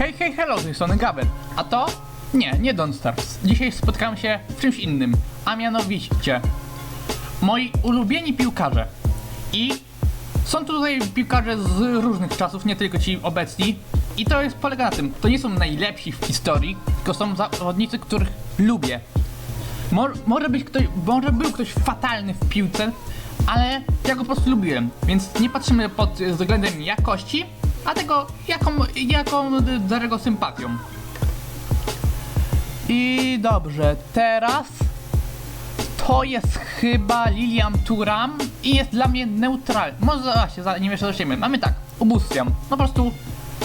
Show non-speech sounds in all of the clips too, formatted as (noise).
Hej, hej, hello, z tej strony. A to? Nie, nie Don't Stars. Dzisiaj spotkałem się w czymś innym, a mianowicie moi ulubieni piłkarze. I są tutaj piłkarze z różnych czasów, nie tylko ci obecni. I to jest polega na tym, to nie są najlepsi w historii, tylko są zawodnicy, których lubię. Mo może być ktoś, może był ktoś fatalny w piłce, ale ja go po prostu lubiłem, więc nie patrzymy pod względem jakości, a tego jaką, jaką darzę go sympatią. I dobrze, teraz to jest chyba Lilian Turam i jest dla mnie neutralny. Może właśnie, zanim jeszcze zaczniemy. Mamy tak, ubóstwiam. No po prostu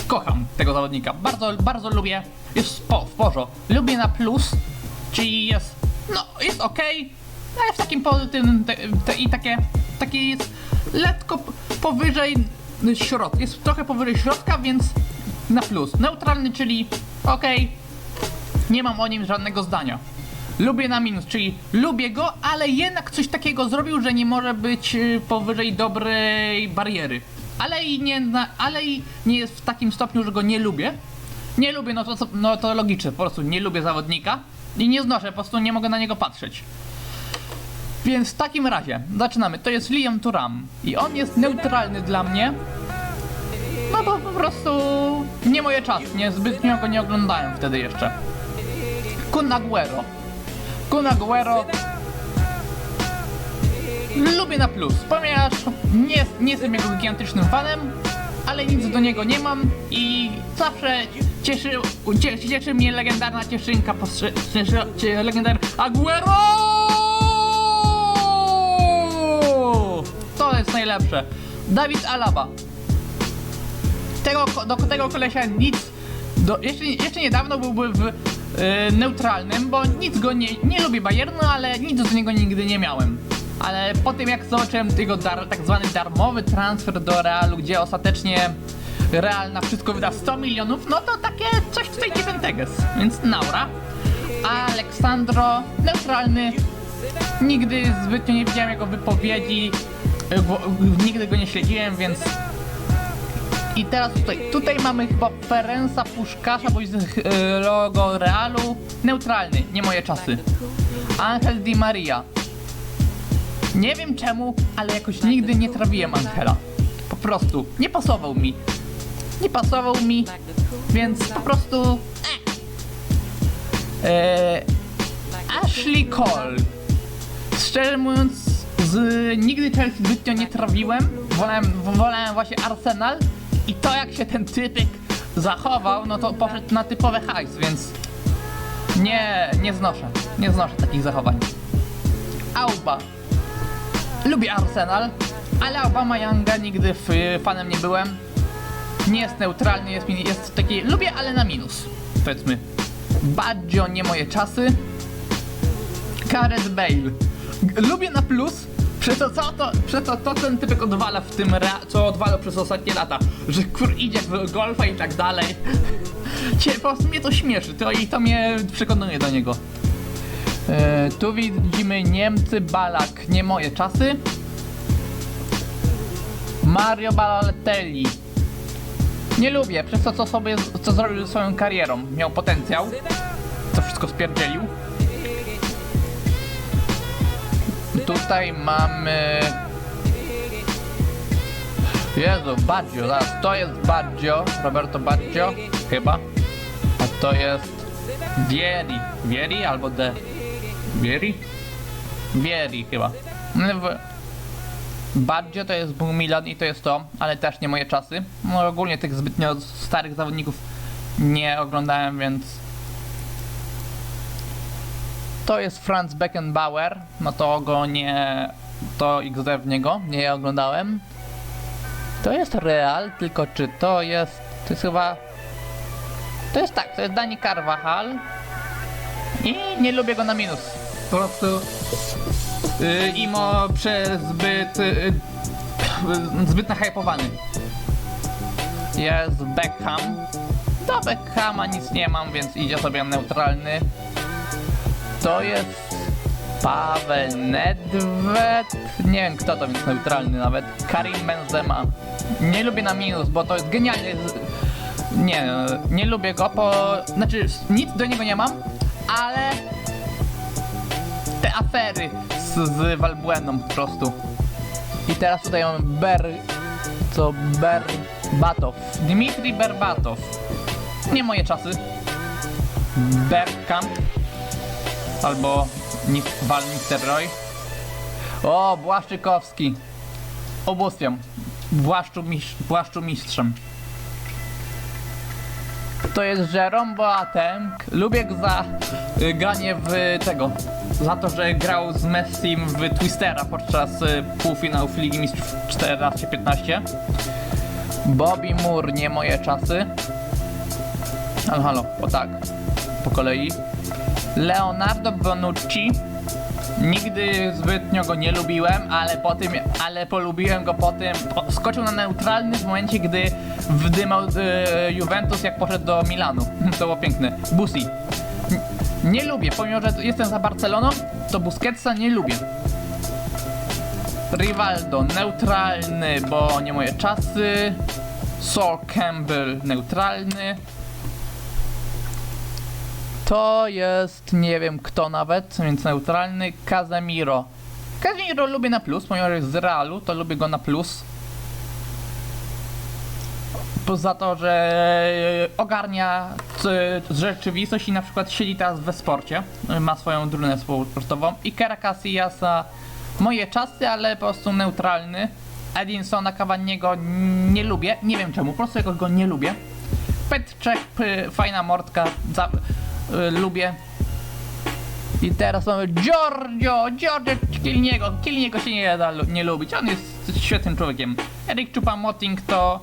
kocham tego zawodnika. Bardzo, bardzo lubię. Jest w, po, w porządku. Lubię na plus, czyli jest, no jest ok, ale w takim pozytywnym te, te, i takie, takie jest lekko powyżej środka. Jest trochę powyżej środka, więc na plus. Neutralny, czyli ok, nie mam o nim żadnego zdania. Lubię na minus, czyli lubię go, ale jednak coś takiego zrobił, że nie może być y, powyżej dobrej bariery. Ale i nie, ale i nie jest w takim stopniu, że go nie lubię. Nie lubię, no to, no to logiczne, po prostu nie lubię zawodnika i nie znoszę, po prostu nie mogę na niego patrzeć. Więc w takim razie, zaczynamy. To jest Liam Turam i on jest neutralny dla mnie. No bo po prostu nie moje czasy, nie zbytnio go nie oglądałem wtedy jeszcze. Kun Aguero. Kun Aguero lubię na plus, ponieważ nie, nie jestem jego gigantycznym fanem, ale nic do niego nie mam i zawsze cieszy, cie, cieszy mnie legendarna cieszynka, postrze- cieszy, cie, legendarny Aguero! Najlepsze. Dawid Alaba. Tego, do tego kolesia nic, do, jeszcze, jeszcze niedawno byłby w e, neutralnym, bo nic go nie, nie lubię Bayernu, ale nic z niego nigdy nie miałem. Ale po tym jak zobaczyłem jego dar, tak zwany darmowy transfer do Realu, gdzie ostatecznie Real na wszystko wyda 100 milionów, no to takie coś tutaj nie Benteges, więc Naura. A Aleksandro, neutralny, nigdy zbytnio nie widziałem jego wypowiedzi, e, wo- nigdy go nie śledziłem, więc i teraz tutaj, tutaj mamy chyba Ferenca Puszkasza, bo jest e, logo Realu. Neutralny, nie moje czasy. Angel Di Maria. Nie wiem czemu, ale jakoś nigdy nie trawiłem Angela. Po prostu, nie pasował mi. Nie pasował mi, więc po prostu... Eh. E, Ashley Cole. Szczerze mówiąc, nigdy Chelsea zbytnio nie trawiłem. Wolałem, wolałem właśnie Arsenal. I to jak się ten typek zachował, no to poszedł na typowe hajs, więc nie, nie znoszę. Nie znoszę takich zachowań. Auba. Lubię Arsenal, ale Aubama Younga nigdy fanem nie byłem. Nie jest neutralny, jest, jest taki... Lubię, ale na minus. Powiedzmy. Baggio, nie moje czasy. Gareth Bale. Lubię na plus, przez to, co to, przez to, to ten typek odwala w tym, co odwala przez ostatnie lata, że kur idzie w golfa i tak dalej. (laughs) Cię, po prostu mnie to śmieszy, to i to mnie przekonuje do niego. E, tu widzimy Niemcy, Balak, nie moje czasy. Mario Balotelli. Nie lubię, przez to co sobie, co zrobił ze swoją karierą. Miał potencjał, co wszystko spierdzielił. Tutaj mamy... Jezu, Baggio, zaraz, to jest Baggio, Roberto Baggio, chyba. A to jest Vieri, Vieri albo De... Vieri? Vieri chyba. No, Baggio to jest był Milan i to jest to, ale też nie moje czasy. No ogólnie tych zbytnio starych zawodników nie oglądałem, więc to jest Franz Beckenbauer, no to go nie... to XD w niego, nie ja oglądałem. To jest Real, tylko czy to jest... to jest chyba... To jest tak, to jest Dani Carvajal i nie lubię go na minus. Po prostu... Yy, Imo przez zbyt... Yy, zbyt nahypowany. Jest Beckham. Do Beckhama nic nie mam, więc idzie sobie neutralny. To jest Paweł Nedved. Nie wiem kto to jest neutralny nawet. Karim Benzema. Nie lubię na minus, bo to jest genialny. Nie, nie lubię go, po... Znaczy, nic do niego nie mam, ale... Te afery z, z Valbueną po prostu. I teraz tutaj mamy Ber... Co? Berbatow. Dmitri Berbatow. Nie moje czasy. Bergkamp. Albo Nis- Val. O, Błaszczykowski. Ubóstwiam. Błaszczu, mistrz, Błaszczu mistrzem. To jest Jerome Boateng. Lubię go za y, granie w tego. Za to, że grał z Messim w Twistera podczas y, półfinałów Ligi Mistrzów 14-15. Bobby Moore, nie moje czasy. Ale halo, o tak. Po kolei. Leonardo Bonucci. Nigdy zbytnio go nie lubiłem, ale po tym, ale polubiłem go po tym. Po, skoczył na neutralny w momencie, gdy wdymał e, Juventus, jak poszedł do Milanu. (laughs) To było piękne. Busi. N- Nie lubię, pomimo że jestem za Barceloną, to Busquetsa nie lubię. Rivaldo, neutralny, bo nie moje czasy. Sol Campbell, neutralny. To jest nie wiem kto nawet, więc neutralny. Casemiro. Casemiro lubię na plus, że jest z Realu, to lubię go na plus. Poza to, że ogarnia c- rzeczywistość i na przykład siedzi teraz we sporcie, ma swoją drunę sportową. Ikera Casillasa moje czasy, ale po prostu neutralny. Edinsona Cavaniego nie lubię, nie wiem czemu, po prostu jakoś go nie lubię. Petrzek, p- fajna mordka, y, lubię. I teraz mamy Giorgio, Giorgio Kilniego. Kilniego się nie da nie lubić, on jest świetnym człowiekiem. Erik Chupa-Moting to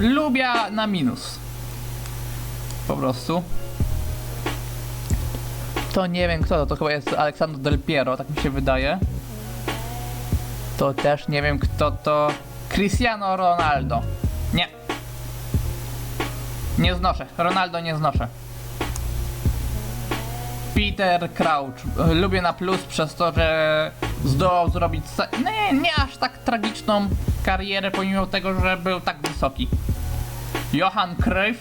lubię na minus. Po prostu. To nie wiem kto to, to chyba jest Alexander Del Piero, tak mi się wydaje. To też nie wiem kto to. Cristiano Ronaldo. Nie. Znoszę. Ronaldo nie znoszę. Peter Crouch. Lubię na plus przez to, że zdołał zrobić nie, nie aż tak tragiczną karierę, pomimo tego, że był tak wysoki. Johan Cruyff.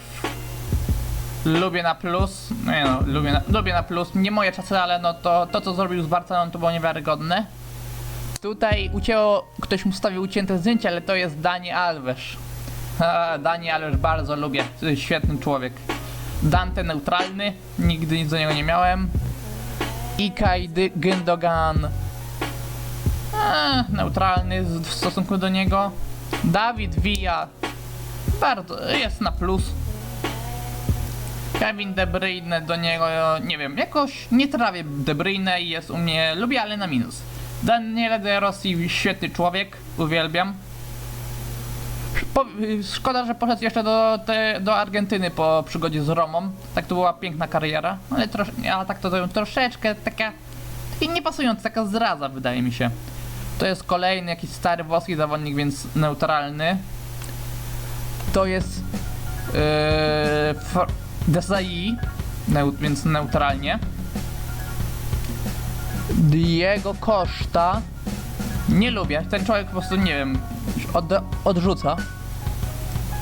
Lubię na plus. Nie no, lubię na, lubię na plus. Nie moje czasy, ale no to, to co zrobił z Barceloną to było niewiarygodne. Tutaj ucięło, ktoś mu stawił ucięte zdjęcie, ale to jest Dani Alves. (laughs) Dani Alves bardzo lubię, świetny człowiek. Dante neutralny, nigdy nic do niego nie miałem. Ikay Dy- Gündogan eee, neutralny w stosunku do niego. Dawid Villa bardzo jest na plus. Kevin De Bruyne do niego, nie wiem, jakoś nie trawię De Bruyne i jest u mnie, lubię, ale na minus. Daniele De Rossi, świetny człowiek, uwielbiam. Po, szkoda, że poszedł jeszcze do, te, do Argentyny po przygodzie z Romą. Tak to była piękna kariera, ale trosz, a tak to, troszeczkę taka, taki niepasująca, taka zraza wydaje mi się. To jest kolejny jakiś stary włoski zawodnik, więc neutralny. To jest yy, Desai, więc neutralnie. Diego Costa. Nie lubię. Ten człowiek po prostu, nie wiem, od, odrzuca.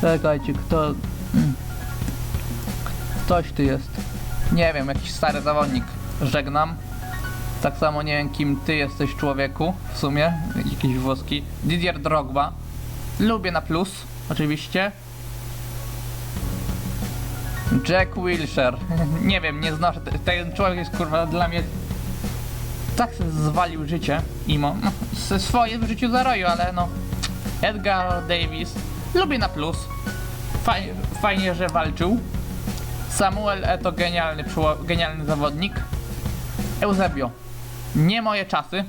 Czekajcie, kto... Ktoś ty jest. Nie wiem, jakiś stary zawodnik. Żegnam. Tak samo nie wiem, kim ty jesteś człowieku, w sumie. Jakiś włoski. Didier Drogba. Lubię na plus, oczywiście. Jack Wilshere. (laughs) nie wiem, nie znoszę. te- Ten człowiek jest kurwa dla mnie tak zwalił życie, Imo. No, swoje w życiu zaroił, ale no. Edgar Davis. Lubię na plus. Fajnie, fajnie że walczył. Samuel Eto genialny, genialny zawodnik. Eusebio. Nie moje czasy.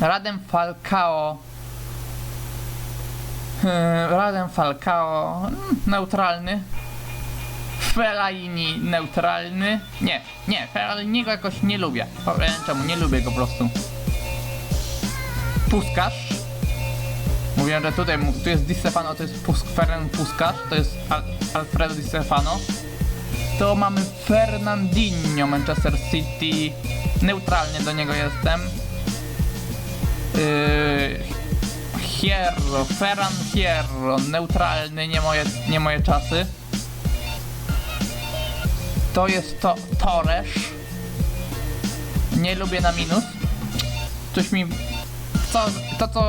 Radem Falcao. Hmm, Radem Falcao. mm, Neutralny. Fellaini neutralny. Nie, nie, Fellainiego jakoś nie lubię. Powiem czemu, nie lubię go po prostu. Puskarz. Mówiłem, że tutaj tu jest Di Stefano, to jest Pus Feren Puskarz, to jest Al Alfredo Di Stefano. To mamy Fernandinho Manchester City. Neutralnie do niego jestem. Yy, Hierro, Ferran Hierro, neutralny, nie moje, nie moje czasy. To jest to Torres. Nie lubię na minus. Coś mi... Co, to co...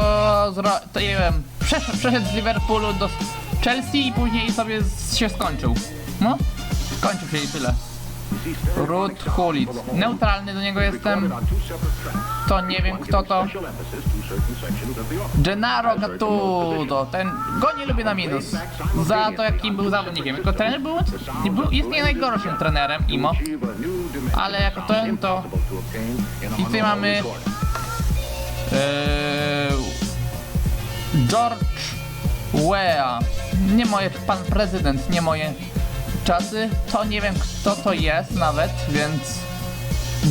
Zro, to nie wiem... Przesz, przeszedł z Liverpoolu do Chelsea i później sobie z, się skończył. No? Skończył się i tyle. Ruth Hulit. Neutralny do niego jestem. To nie wiem kto to. Gennaro Gattuso. Ten... Go nie lubię na minus. Za to jakim był zawodnikiem. Jako trener był... był jest nie najgorszym trenerem, Imo. Ale jako ten to... I tutaj mamy... Eee, George Weah. Nie moje, pan prezydent, nie moje czasy. To nie wiem kto to jest nawet, więc...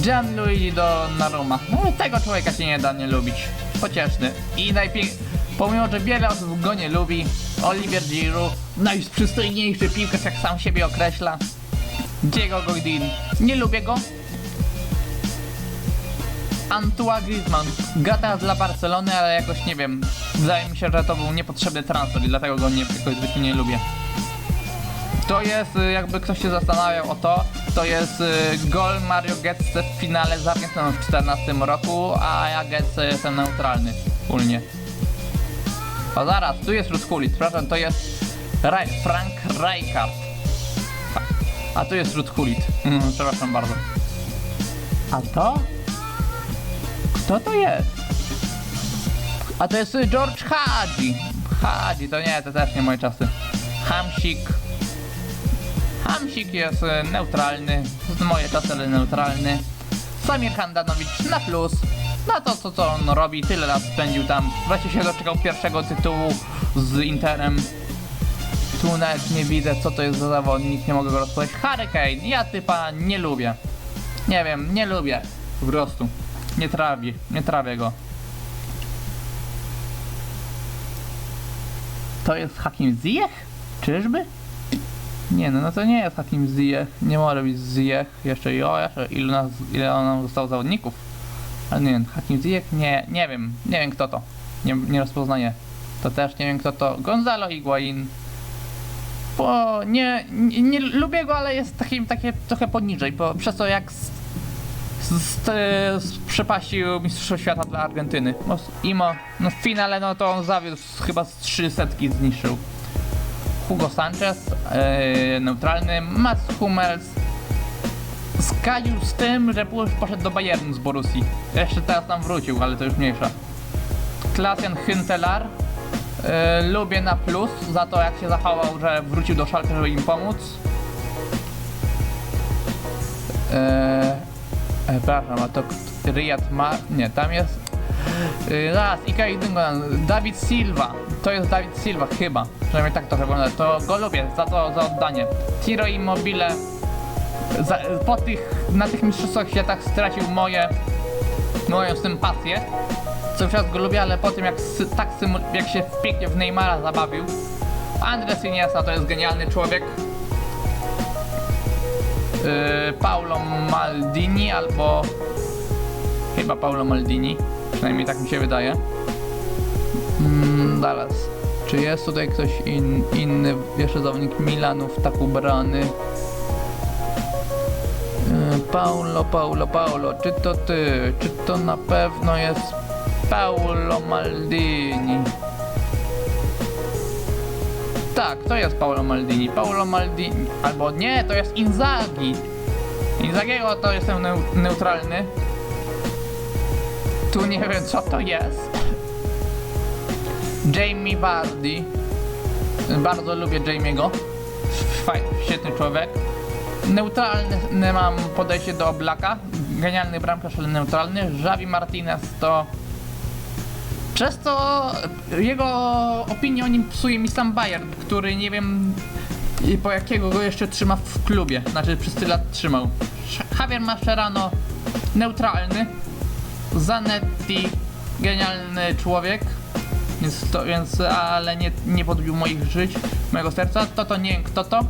Gianluigi Donnarumma. No, tego człowieka się nie da nie lubić. Pocieszny. I najpięk... Pomimo, że wiele osób go nie lubi, Olivier Giroud, najprzystojniejszy piłkarz jak sam siebie określa. Diego Godin. Nie lubię go, Antoine Griezmann. Gra teraz dla Barcelony, ale jakoś nie wiem. Wydaje mi się, że to był niepotrzebny transfer i dlatego go nie, jakoś zbytnio nie lubię. To jest, y, jakby ktoś się zastanawiał o to, to jest y, gol Mario Götze w finale z Argentyną w 2014 roku, a ja Götze jestem neutralny wspólnie. O zaraz, tu jest Ruskulit, przepraszam, to jest Frank Rijkaard. A, a tu jest Ruskulit, mm, (laughs) przepraszam bardzo. A to? Kto to jest? A to jest y, George Hadzi. Hadzi, to nie, to też nie moje czasy. Hamsik. Hamsik jest y, neutralny. Z moje czasy, ale neutralny. Samir Handanowicz na plus. Na to, co, co on robi, tyle lat spędził tam. Wreszcie się doczekał pierwszego tytułu z Interem. Tu nawet nie widzę, co to jest za zawodnik, nie mogę go rozpoznać. Hurricane, ja typa nie lubię. Nie wiem, nie lubię. Po prostu. Nie trawię, nie trawię go. To jest Hakim Ziyech? Czyżby? Nie no, no to nie jest Hakim Ziyech. Nie może być Ziyech. Jeszcze o, jeszcze ile, nas, ile nam zostało zawodników. Ale nie wiem, Hakim Ziyech? Nie, nie wiem. Nie wiem kto to. Nie, nie rozpoznaję. To też nie wiem kto to. Gonzalo Higuain. Bo nie, nie, nie lubię go, ale jest takim, takie trochę poniżej, bo przez to jak z, z, przepaścił Mistrzostwo Świata dla Argentyny. No, Imo, no w finale no to on zawiódł, chyba z trzy setki zniszczył. Hugo Sanchez, e, neutralny, Mats Hummels zgadził z tym, że poszedł do Bayernu z Borussii. Jeszcze teraz tam wrócił, ale to już mniejsza. Klasen Hüntelar, e, lubię na plus za to jak się zachował, że wrócił do Schalke, żeby im pomóc. E, Przepraszam, a to Riyad ma... Nie, tam jest... Yy, raz, Ikei Dungan, Dawid Silva. To jest Dawid Silva chyba. Przynajmniej tak to wygląda. To go lubię za to, za oddanie. Tiro Immobile za, po tych, na tych mistrzostwach światach stracił moje, moją sympatię. Co czas go lubię, ale po tym jak, sy, tak jak się pięknie w Neymara zabawił. Andres Iniesta to jest genialny człowiek. Yy, Paulo Maldini albo chyba Paulo Maldini, przynajmniej tak mi się wydaje. Mm, zaraz, czy jest tutaj ktoś in, inny, jeszcze zawodnik Milanów tak ubrany? Yy, Paulo, Paulo, Paulo, czy to ty? Czy to na pewno jest Paulo Maldini? Tak, to jest Paulo Maldini. Paulo Maldini. Albo nie, to jest Inzaghi. Inzagiego to jestem neu neutralny. Tu nie wiem co to jest. Jamie Vardy. Bardzo lubię Jamie'ego. Fajny, świetny człowiek. Neutralny mam podejście do Oblaka. Genialny bramkarz, ale neutralny. Javi Martinez to przez to jego opinię o nim psuje mi sam Bayern, który nie wiem po jakiego go jeszcze trzyma w klubie, znaczy przez tyle lat trzymał. Javier Mascherano neutralny, Zanetti genialny człowiek, więc, to, więc ale nie, nie podbił moich żyć, mojego serca, to to? Nie wiem kto to.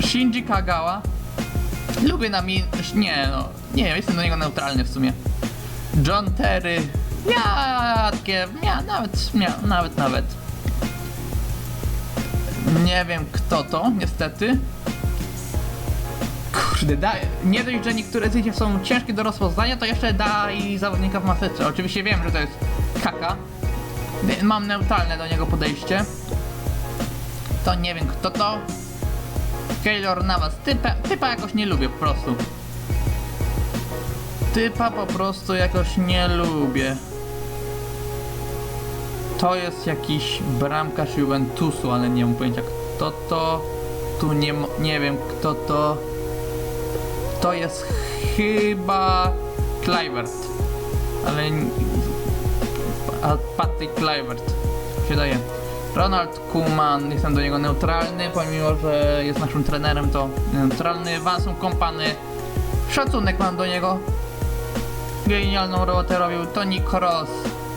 Shinji Kagawa, lubię na mi... nie no, nie jestem do niego neutralny w sumie. John Terry, Takie, ja nawet, ja, nawet, nawet. Nie wiem kto to, niestety. Kurde, daj, nie dość, że niektóre zdjęcia są ciężkie do rozpoznania, to jeszcze daj zawodnika w maseczce. Oczywiście wiem, że to jest kaka. Mam neutralne do niego podejście. To nie wiem kto to. Keylor Navas. Typa, typa jakoś nie lubię po prostu. Typa po prostu jakoś nie lubię. To jest jakiś bramkarz Juventusu, ale nie mam pojęcia kto to. Tu nie, nie wiem kto to. To jest chyba Kluivert. Ale... Patryk Kluivert się daje. Ronald Koeman, jestem do niego neutralny, pomimo że jest naszym trenerem, to neutralny. Vanson Kompany, szacunek mam do niego. Genialną robotę robił Toni Kroos.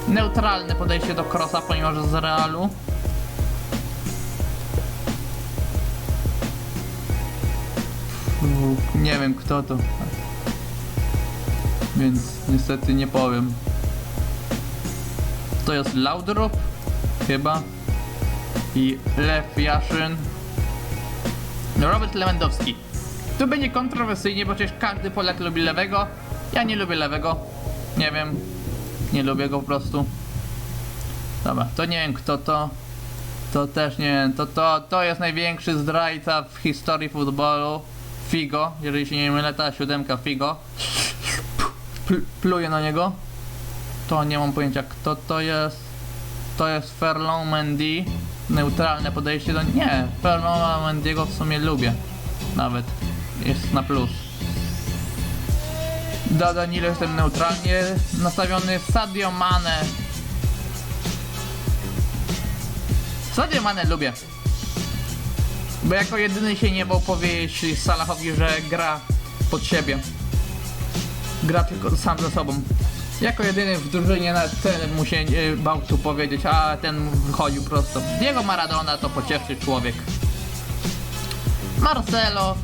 Neutralne podejście do Krosa, że z Realu. Nie wiem kto to. Więc niestety nie powiem. To jest Laudrup, chyba. I Lew Jaszyn. Robert Lewandowski. Tu będzie kontrowersyjnie, bo przecież każdy Polak lubi lewego. Ja nie lubię lewego. Nie wiem. Nie lubię go po prostu. Dobra, to nie wiem kto to. To też nie wiem. To, to, to jest największy zdrajca w historii futbolu. Figo. Jeżeli się nie mylę, ta siódemka Figo. Pl- pluję na niego. To nie mam pojęcia kto to jest. To jest Ferlon Mendy. Neutralne podejście do... Nie, Ferlona Mendiego w sumie lubię. Nawet. Jest na plus. Do Danilo jestem neutralnie nastawiony. Sadio Mane. Sadio Mane lubię. Bo jako jedyny się nie bał powiedzieć Salahowi, że gra pod siebie. Gra tylko sam ze sobą. Jako jedyny w drużynie na ten mu się e, bał tu powiedzieć, a ten wychodził prosto. Diego Maradona to pocieszny człowiek. Marcelo,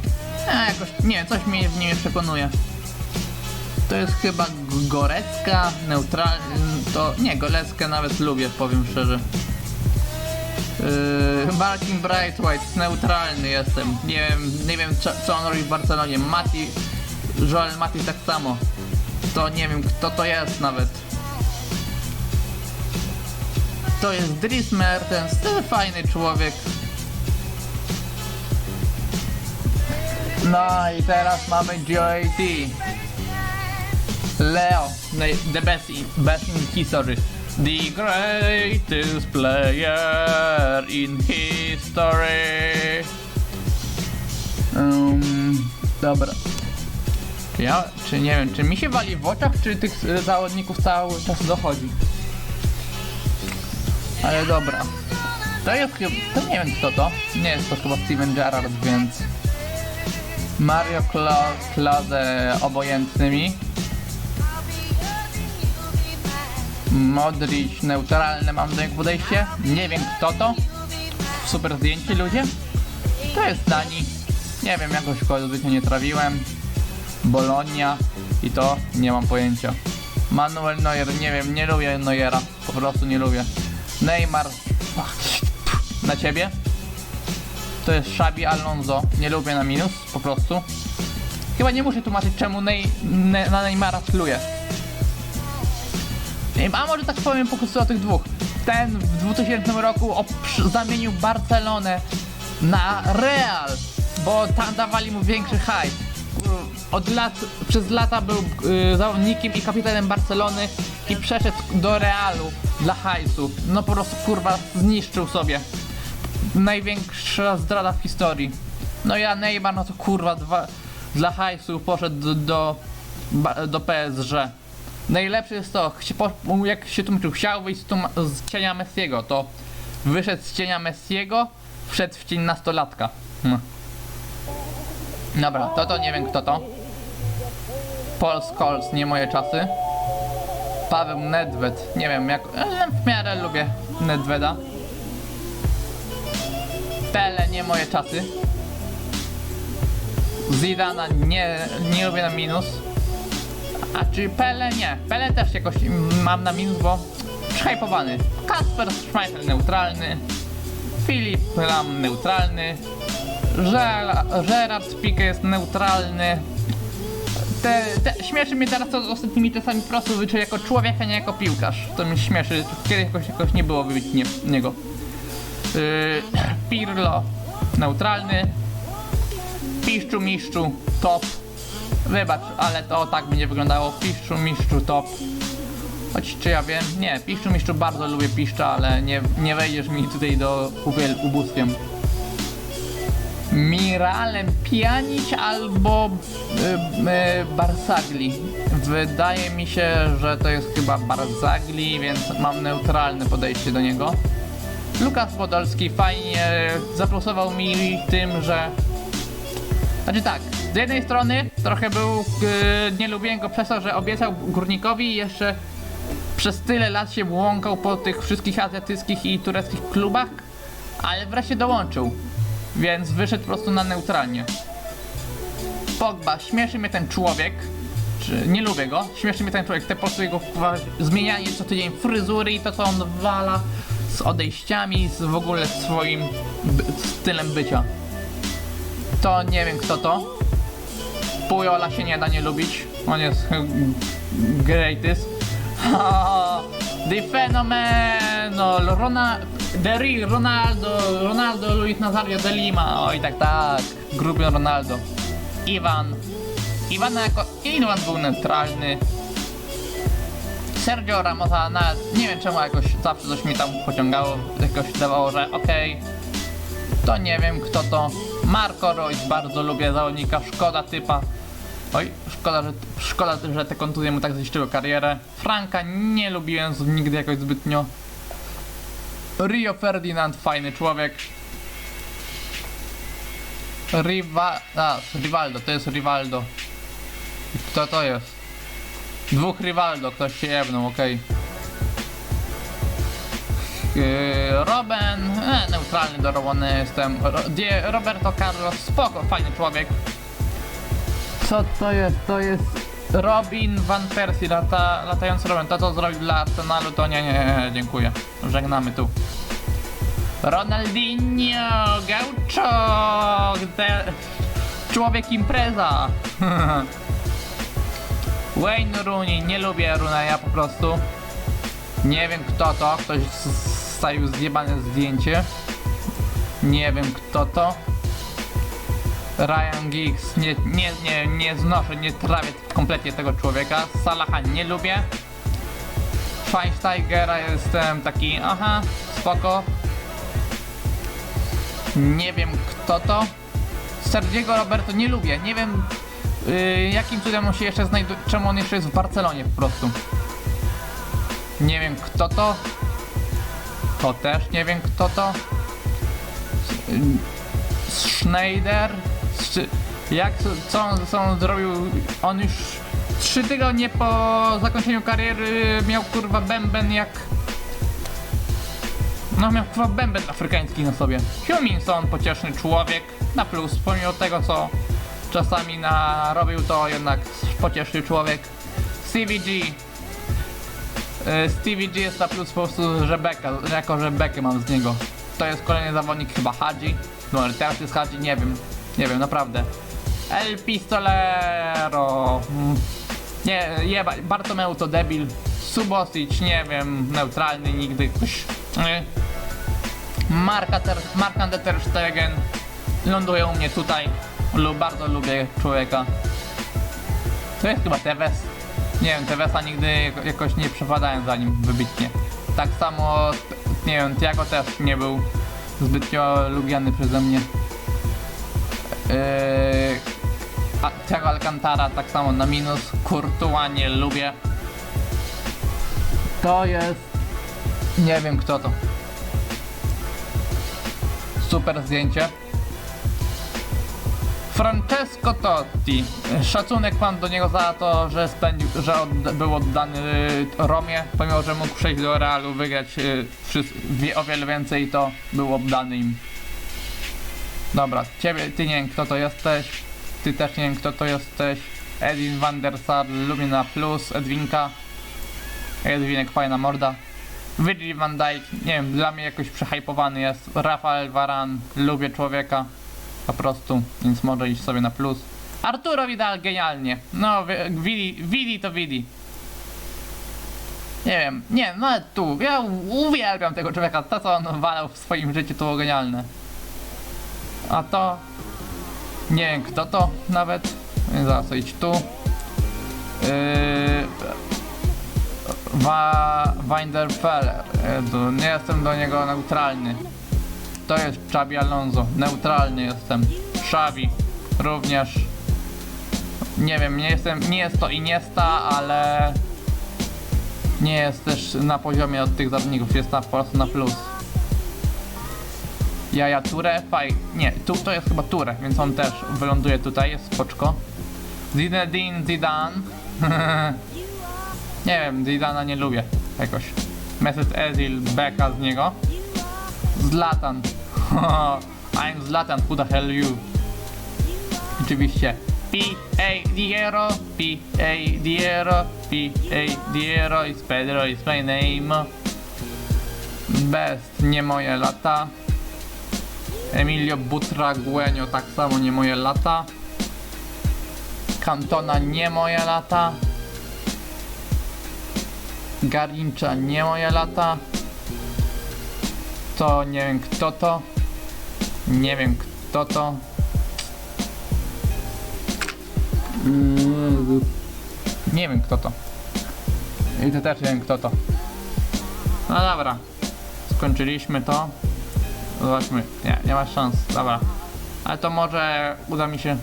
e, jakoś, nie, coś mnie w nim przekonuje. To jest chyba Gorecka, neutralny, to, nie, Goreckę nawet lubię, powiem szczerze. Yy, Martin Brightwhite, neutralny jestem. Nie wiem, nie wiem co, co on robi w Barcelonie. Mati, Joel Mati tak samo. To nie wiem kto to jest nawet. To jest Dries Mertens, to fajny człowiek. No i teraz mamy GOAT. Leo, the best in, best in history. The greatest player in history. Um, dobra. Czy ja, czy nie wiem, czy mi się wali w oczach, czy tych y, zawodników cały czas dochodzi? Ale dobra. To jest chyba, to nie wiem kto to. Nie jest to chyba Steven Gerrard, więc... Mario Kla obojętnymi. Modric neutralne mam do niego podejście. Nie wiem kto to. Super zdjęcie ludzie. To jest Dani. Nie wiem, jakoś go zbytnio nie trawiłem. Bologna i to nie mam pojęcia. Manuel Neuer, nie wiem, nie lubię Neuera. Po prostu nie lubię. Neymar. Na ciebie. To jest Xabi Alonso. Nie lubię na minus, po prostu. Chyba nie muszę tłumaczyć czemu Ney, ne, na Neymara pluję. A może tak powiem po prostu o tych dwóch. Ten w 2000 roku zamienił Barcelonę na Real, bo tam dawali mu większy hype. Od lat, przez lata był y, zawodnikiem i kapitanem Barcelony i przeszedł do Realu dla hajsu. No po prostu kurwa zniszczył sobie. Największa zdrada w historii. No ja Neymar, no to kurwa dwa, dla hajsu poszedł do, do, do PSG. Najlepsze jest to, po- jak się tłumaczył, chciał wyjść z, cienia Messiego, to wyszedł z cienia Messiego, wszedł w cień nastolatka. No. Dobra, to to nie wiem kto to. Paul Scholes, nie moje czasy. Paweł Nedved, nie wiem jak, ale w miarę lubię Nedveda. Pele, nie moje czasy. Zidana nie, nie lubię na minus. A czy Pele? Nie. Pele też jakoś mam na minus, bo przhypowany. Kasper Schmeichel neutralny. Filip Lam neutralny. Gerard Pique jest neutralny. Te, te, śmieszy mnie teraz to z ostatnimi czasami wyczuł jako człowiek, a nie jako piłkarz. To mnie śmieszy. Kiedyś jakoś, jakoś nie było wybitnie niego. Yy, Pirlo neutralny. Piszczu Miszczu top. Wybacz, ale to tak będzie wyglądało. Piszczu Miszczu top. Choć czy ja wiem? Nie, Piszczu Miszczu bardzo lubię Piszcza, ale nie, nie wejdziesz mi tutaj do uwiel ubóstwiem. Miralem Pjanić albo y, y, Barzagli. Wydaje mi się, że to jest chyba Barzagli, więc mam neutralne podejście do niego. Lukas Podolski fajnie zaplusował mi tym, że... Znaczy tak, z jednej strony trochę był, yy, nie lubiłem go przez to, że obiecał Górnikowi i jeszcze przez tyle lat się błąkał po tych wszystkich azjatyckich i tureckich klubach, ale wreszcie dołączył, więc wyszedł po prostu na neutralnie. Pogba, śmieszy mnie ten człowiek, czy nie lubię go, śmieszy mnie ten człowiek, te po prostu jego zmienianie co tydzień fryzury i to co on wala z odejściami, z w ogóle swoim stylem bycia. To nie wiem kto to. Pujola się nie da nie lubić, on jest greatest. (laughs) The Fenomeno, Rona, The Real, Ronaldo, Ronaldo, Luis Nazario de Lima, oj tak, tak, gruby Ronaldo. Iwan, Iwan jako, Iwan był neutralny. Sergio Ramosa, nawet, nie wiem czemu jakoś zawsze coś mi tam pociągało, jakoś dawało, że okej, to nie wiem kto to. Marco Royce, bardzo lubię zawodnika, szkoda typa. Oj, szkoda, że, szkoda, że te kontuzje mu tak zniszczyły karierę. Franka nie lubiłem nigdy jakoś zbytnio. Rio Ferdinand, fajny człowiek. Riva... A, Rivaldo, to jest Rivaldo. Kto to jest? Dwóch Rivaldo, ktoś się jebnął, okej. Yy, Robin, e, neutralny do Robony jestem. Ro, Die, Roberto Carlos, spoko, fajny człowiek. Co to jest? To jest Robin Van Persie, lata, latający Robin. To co zrobił dla Arsenalu, to nie, nie, nie, dziękuję. Żegnamy tu. Ronaldinho, Gaucho, człowiek impreza. (laughs) Wayne Rooney, nie lubię Rooney'a po prostu. Nie wiem kto to, ktoś wstawił zjebane zdjęcie. Nie wiem kto to. Ryan Giggs, nie, nie, nie, nie znoszę, nie trawię kompletnie tego człowieka. Salaha nie lubię. Schweinsteigera jestem taki, aha, spoko. Nie wiem kto to. Sergiego Roberto nie lubię, nie wiem yy, jakim cudem on się jeszcze znajduje, czemu on jeszcze jest w Barcelonie po prostu. Nie wiem kto to. To też nie wiem kto to. Schneider. Sch- Jak, co on, co on zrobił? On już trzy tygodnie po zakończeniu kariery miał kurwa bęben jak... No miał kurwa bęben afrykański na sobie. Huminson, pocieszny człowiek, na plus, pomimo tego co czasami narobił, to jednak pocieszny człowiek. CVG, E, Stevie G jest na plus po prostu Rebeka, jako Rebekę mam z niego. To jest kolejny zawodnik chyba Hadzi. No ale teraz jest Hadzi, nie wiem. Nie wiem, naprawdę. El Pistolero. Mm. Nie, jeba, Bartomeu to debil. Subosic, nie wiem, neutralny nigdy. Ktoś. Marka ter, Stegen ląduje u mnie tutaj. Lub bardzo lubię człowieka. To jest chyba Tevez. Nie wiem, Tevesa nigdy jako- jakoś nie przepadałem za nim wybitnie. Tak samo, nie wiem, Tiago też nie był zbytnio lubiany przeze mnie. Yy, Alcantara tak samo na minus. Courtois nie lubię. To jest... Nie wiem kto to. Super zdjęcie. Francesco Totti. Szacunek mam do niego za to, że spędził, że od, był oddany y, Romie, pomimo że mógł przejść do Realu, wygrać y, o wiele więcej, to był oddany im. Dobra, ciebie, ty nie wiem kto to jesteś, ty też nie wiem kto to jesteś. Edwin van der Sar, lubię na plus, Edwinka. Edwinek, fajna morda. Virgil van Dijk, nie wiem, dla mnie jakoś przehypowany jest. Rafael Varan, lubię człowieka. Po prostu, więc może iść sobie na plus. Arturo Vidal, genialnie. No, Vidi, Vidi to Vidi. Nie wiem, nie, nawet tu, ja uwielbiam tego człowieka, to co on walał w swoim życiu to było genialne. A to, nie wiem kto to nawet, zaraz idź tu. Yy, Wa Jezu, nie jestem do niego neutralny. To jest Xabi Alonso, neutralny jestem. Xavi, również. Nie wiem, nie jestem, nie jest to Iniesta, ale nie jest też na poziomie od tych zawodników, jest na, po prostu na plus. Jaja Ture, faj, nie, tu to jest chyba Ture, więc on też wyląduje tutaj, jest spoczko. Zinedine Zidane, (laughs) nie wiem, Zidana nie lubię jakoś. Mesut Ezil, beka z niego. Zlatan, (laughs) I'm Zlatan, who the hell you? Oczywiście. P.A. Diero, P.A. Diero, P.A. Diero is Pedro is my name. Best, nie moje lata. Emilio Butragueño, tak samo nie moje lata. Cantona, nie moje lata. Garincha, nie moje lata. To nie wiem kto to. Nie wiem kto to. Nie wiem kto to. I ty też nie wiem kto to. No dobra. Skończyliśmy to. Zobaczmy. Nie, nie ma szans. Dobra. Ale to może uda mi się.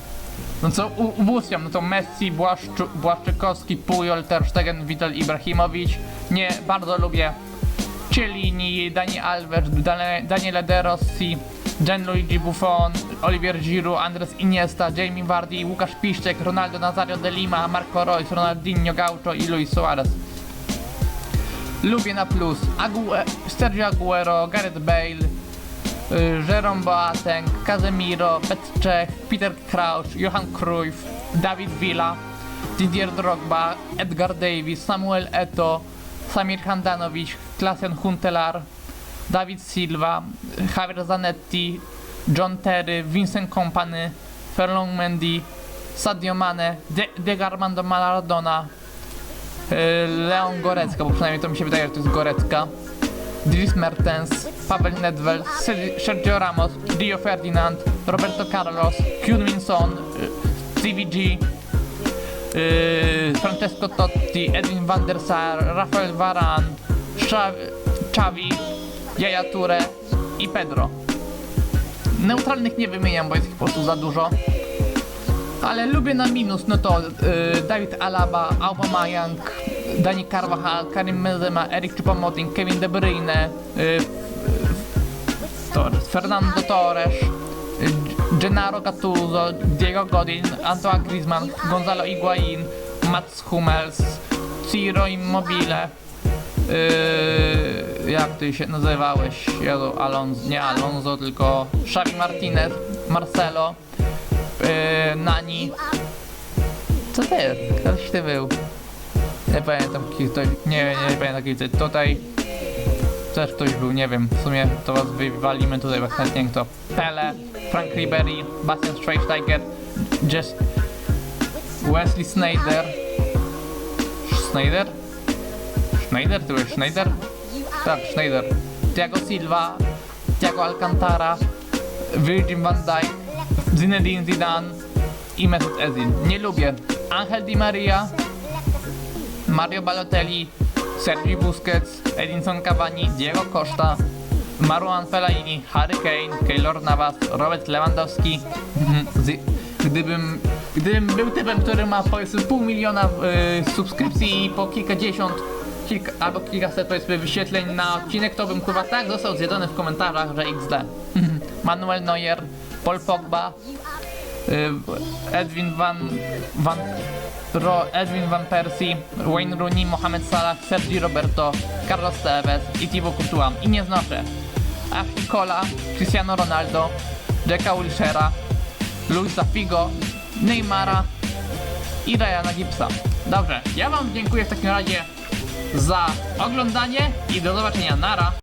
No co, ubóstwiam, no to Messi, Błaszczu, Błaszczykowski, Pujol, Ter Stegen, Vital Ibrahimowicz. Nie, bardzo lubię Cielini, Dani Alves, Daniele De Rossi, Gianluigi Buffon, Olivier Giroud, Andres Iniesta, Jamie Vardy, Łukasz Piszczek, Ronaldo Nazario de Lima, Marco Reus, Ronaldinho Gaucho i Luis Suarez. Lubię na plus Sergio Aguero, Gareth Bale, Jerome Boateng, Casemiro, Petr Peter Crouch, Johan Cruyff, David Villa, Didier Drogba, Edgar Davis, Samuel Eto, Samir Handanovic, Klasen Huntelaar, David Silva, Javier Zanetti, John Terry, Vincent Kompany, Ferlong Mendy, Sadio Mane, De, De Armando Maradona, y, Leon Gorecka, bo przynajmniej to mi się wydaje, że to jest Gorecka. Dries Mertens, Pavel Nedved, Ser- Sergio Ramos, Rio Ferdinand, Roberto Carlos, Kyun Son, y, CVG, y, Francesco Totti, Edwin van der Sar, Rafael Varane, Xavi, Yaya Toure i Pedro. Neutralnych nie wymieniam, bo jest ich po prostu za dużo. Ale lubię na minus, no to y, David Alaba, Aubameyang, Dani Carvajal, Karim Benzema, Eric Choupo-Moting, Kevin De Bruyne, y, Fernando Torres, y, Gennaro Gattuso, Diego Godin, Antoine Griezmann, Gonzalo Higuain, Mats Hummels, Ciro Immobile, y, jak ty się nazywałeś? Jezu, Alonso, nie Alonso, tylko Xavi Martinez, Marcelo, y, Nani. Co jest? Ktoś ty był? Nie pamiętam, ki- ktoś, nie, nie, pamiętam kim to Tutaj też ktoś był, nie wiem, w sumie to was wywalimy tutaj, bo chętnie nie kto. Pele, Frank Ribery, Bastian Schweinsteiger, Jess, Wesley Snyder. Snyder? Schneider? Ty byłeś Schneider? Tak, Schneider. Thiago Silva, Thiago Alcantara, Virgin van Dijk, Zinedine Zidane i Mesut Ezil. Nie lubię Angel Di Maria, Mario Balotelli, Sergi Busquets, Edinson Cavani, Diego Costa, Marouane Fellaini, Harry Kane, Keylor Navas, Robert Lewandowski. Mhm, Gdybym, gdybym był typem, który ma powiedzmy pół miliona y, subskrypcji i po kilkadziesiąt kilka, albo kilkaset powiedzmy wyświetleń na odcinek, to bym kurwa tak został zjedzony w komentarzach, że XD. Manuel Neuer, Paul Pogba, Edwin Van, Van Ro, Edwin Van Persie, Wayne Rooney, Mohamed Salah, Sergi Roberto, Carlos Tevez i Thibaut Courtois. I nie znoszę. Ashley Cola, Cristiano Ronaldo, Jacka Wilshera, Luisa Figo, Neymara, i Diana Gipsa. Dobrze, ja wam dziękuję w takim razie za oglądanie i do zobaczenia. Nara!